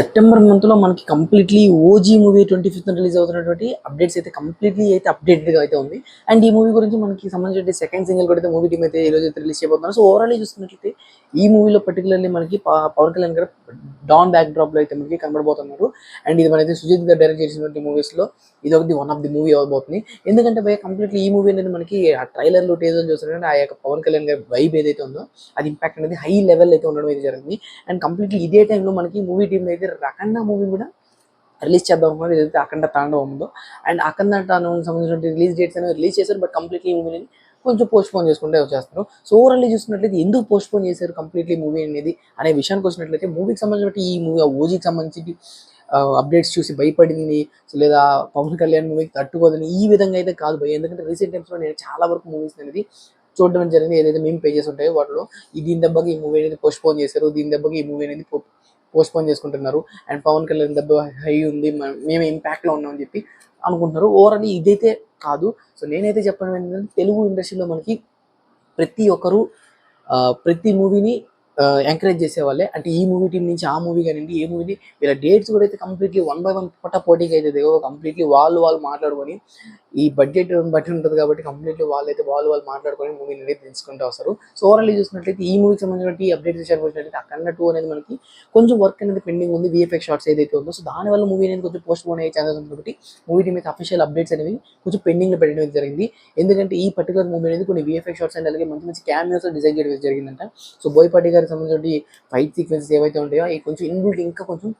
September మంత్లో మనకి completely OG movie twenty fifth release అవుతున్నటువంటి అప్డేట్స్ అయితే కంప్లీట్లీ అయితే అప్డేటెడ్గా అయితే ఉంది. అండ్ ఈ మూవీ గురించి మనకి సంబంధించిన సెకండ్ సింగిల్ కూడా అయితే మూవీ టీమ్ అయితే ఈ రోజు అయితే రిలీజ్ చేయబోతున్నారు. సో ఓవరాల్ చూసుకున్నట్లయితే ఈ మూవీలో పర్టికులర్లీ మనకి పవన్ కళ్యాణ్ గారు డాన్ బ్యాక్ డ్రాప్లో అయితే మనకి కనబడబోతున్నారు. అండ్ ఇది మనైతే సుజిత్ గారు డైరెక్ట్ చేసినటువంటి మూవీస్లో ఇది ఒకటి వన్ ఆఫ్ ది మూవీ అవ్వబోతుంది. ఎందుకంటే భయ కంప్లీట్లీ ఈ మూవీ అనేది మనకి ఆ ట్రైలర్లో టేజర్ చూసినట్టు ఆ యొక్క పవన్ కళ్యాణ్ గారి వైబ్ ఏదైతే ఉందో అది ఇంపాక్ట్ అనేది హై లెవెల్ అయితే ఉండడం అయితే జరిగింది. అండ్ కంప్లీట్లీ ఇదే టైంలో మనకి మూవీ టీమ్ అయితే రకండ మూవీ కూడా రిలీజ్ చేద్దాం అనుకున్నది ఏదైతే అఖండ తాండవం ఉందో. అండ్ అఖండ తాండవం సంబంధించిన రిలీజ్ డేట్స్ అనేవి రిలీజ్ చేశారు. బట్ కంప్లీట్లీ మూవీని కొంచెం పోస్ట్ పోన్ చేసుకుంటే వచ్చేస్తారు. సో ఓవరాల్లీ చూసినట్లయితే ఎందుకు పోస్ట్పోన్ చేశారు కంప్లీట్లీ మూవీ అనేది అనే విషయానికి వచ్చినట్లయితే మూవీకి సంబంధించిన ఈ మూవీ ఓజీకి సంబంధించి అప్డేట్స్ చూసి భయపడింది. లేదా పవన్ కళ్యాణ్ మూవీకి తట్టుకోదని ఈ విధంగా అయితే కాదు భయ. ఎందుకంటే రీసెంట్ టైమ్స్లో నేను చాలా వరకు మూవీస్ అనేది చూడడం జరిగింది. ఏదైతే మేము పే చేసి ఉంటాయో వాటిలో ఈ దీని దెబ్బకి ఈ మూవీ అనేది పోస్ట్ పోన్ చేశారు. దీని దెబ్బకి ఈ మూవీ అనేది పోస్ట్పోన్ చేసుకుంటున్నారు. అండ్ పవన్ కళ్యాణ్ దెబ్బ హై ఉంది మేము ఇంపాక్ట్లో ఉన్నామని చెప్పి అనుకుంటున్నారు. ఓవరాల్ ఇదైతే కాదు. సో నేనైతే చెప్పడం ఏంటంటే తెలుగు ఇండస్ట్రీలో మనకి ప్రతి ఒక్కరు ప్రతి మూవీని ఎంకరేజ్ చేసేవాళ్ళే. అంటే ఈ మూవీ టీం నుంచి ఆ మూవీ కానివ్వండి ఏ మూవీని వీళ్ళ డేట్స్ కూడా అయితే కంప్లీట్లీ వన్ బై వన్ పొట్ట పోటీకి అయితే దిగో కంప్లీట్లీ వాళ్ళు వాళ్ళు మాట్లాడుకొని ఈ బడ్జెట్ బట్టి ఉంటుంది కాబట్టి కంప్లీట్లీ వాళ్ళైతే వాళ్ళు వాళ్ళు మాట్లాడుకొని మూవీని అనేది తెలుసుకుంటూ వస్తారు. సో ఓవరాల్ చూసినట్లయితే ఈ మూవీకి సంబంధించిన ఈ అప్డేట్స్ విషయానికి వచ్చినట్లయితే అక్కడ టూ అనేది మనకి కొంచెం వర్క్ అనేది పెండింగ్ ఉంది విఎఫ్ఎక్స్ షార్ట్స్ ఏదైతే ఉందో. సో దానివల్ల మూవీ అనేది కొంచెం పోస్ట్ పోన్ అయ్యే ఛాన్సెస్ ఉంది కాబట్టి మూవీ టీమ్ అయితే అఫీషియల్ అప్డేట్స్ అనేవి కొంచెం పెండింగ్లో పెట్టడం జరిగింది. ఎందుకంటే ఈ పర్టికులర్ మూవీ అనేది కొన్ని విఎఫ్ఎక్స్ షార్ట్స్ అండ్ అలాగే మంచి మంచి క్యామియోస్ డిజైన్ చేయడం జరిగిందంట. సో బోయపాటి గారి సంబంధించి ఫైట్ సీక్వెన్సెస్ ఏవైతే ఉంటాయో అవి కొంచెం ఇన్బిల్ట్ ఇంకా కొంచెం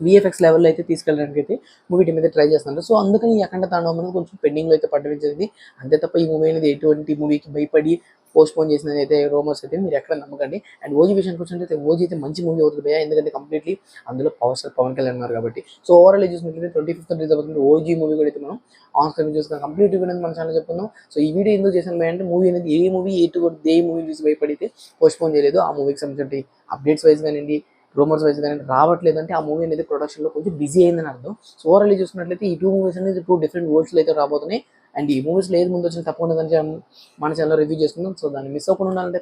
విఎఫ్ఎక్స్ లెవెల్లో అయితే తీసుకెళ్ళడానికి అయితే మూవీ టీమ్ అయితే ట్రై చేస్తున్నారు. సో అందుకని ఈ అఖండ తాండవం అనేది కొంచెం పెండింగ్లో అయితే పడడం జరిగింది. అంతే తప్ప ఈ మూవీ అనేది ఎటువంటి మూవీకి భయపడి పోస్ట్ పోన్ చేసిన అయితే రోమర్స్ అయితే మీరు ఎక్కడ నమ్మకండి. అండ్ ఓజీ విషయానికి వచ్చినట్లయితే ఓజీ అయితే మంచి మూవీ అవుతుంది భయ ఎందుకంటే కంప్లీట్లీ అందులో పవర్ స్టార్ పవన్ కళ్యాణ్ ఉన్నారు కాబట్టి. సో ఓవరాల్ చూసినట్లయితే ట్వంటీ ఫిఫ్త్ రిలీజ్ అవుతుంది. ఓజీ మూవీ కూడా అయితే మనం ఆన్ స్క్రీన్ చూసుకున్నాం. కంప్లీట్ రివ్యూ అనేది మన ఛానల్ చెప్పుకున్నాం సో ఈ వీడియో ఎందుకు చేసిన అంటే మూవీ అనేది ఏ మూవీ ఏ టూ ఏ మూవీ చూసి భయపడితే పోస్ట్పోన్ చేయలేదు. ఆ మూవీకి సంబంధించిన అప్డేట్స్ వైజ్ కానివ్వండి రూమర్స్ వైజ్ కానీ రావట్లేదు అంటే ఆ మూవీ అనేది ప్రొడక్షన్లో కొంచెం బిజీ అయిందని అర్థం. సో ఓవరాల్ చూసినట్లయితే ఈ టూ మూవీస్ అనేది టూ డిఫరెంట్ వర్డ్స్లో అయితే రాబోతున్నాయి. అండ్ ఈ మూవీస్లో ఏది ముందు వచ్చిన తప్పకుండా దాన్ని మన ఛానల్లో రివ్యూ చేసుకుందాం. సో దాన్ని మిస్ అవ్వకుండా ఉండాలంటే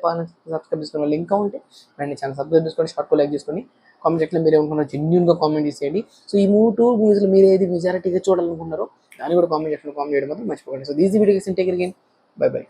సబ్స్క్రైబ్ చేసుకున్న లింక్ ఉంటే అండ్ ఛానల్ సబ్స్క్రైబ్ చేసుకొని షార్ట్ లైక్ చేసుకొని కామెంట్ సెక్షన్లో మీరు ఏమనుకున్నారో జెన్యున్గా కామెంట్ చేసేయండి. సో ఈ మూవీ టూ మూవీస్లో మీరు ఏది మెజారిటీగా చూడాలనుకున్నారో దాన్ని కూడా కామెంట్ సెక్షన్లో కామెంట్ చేయడం మాత్రం మర్చిపోకండి. So these videos take again bye bye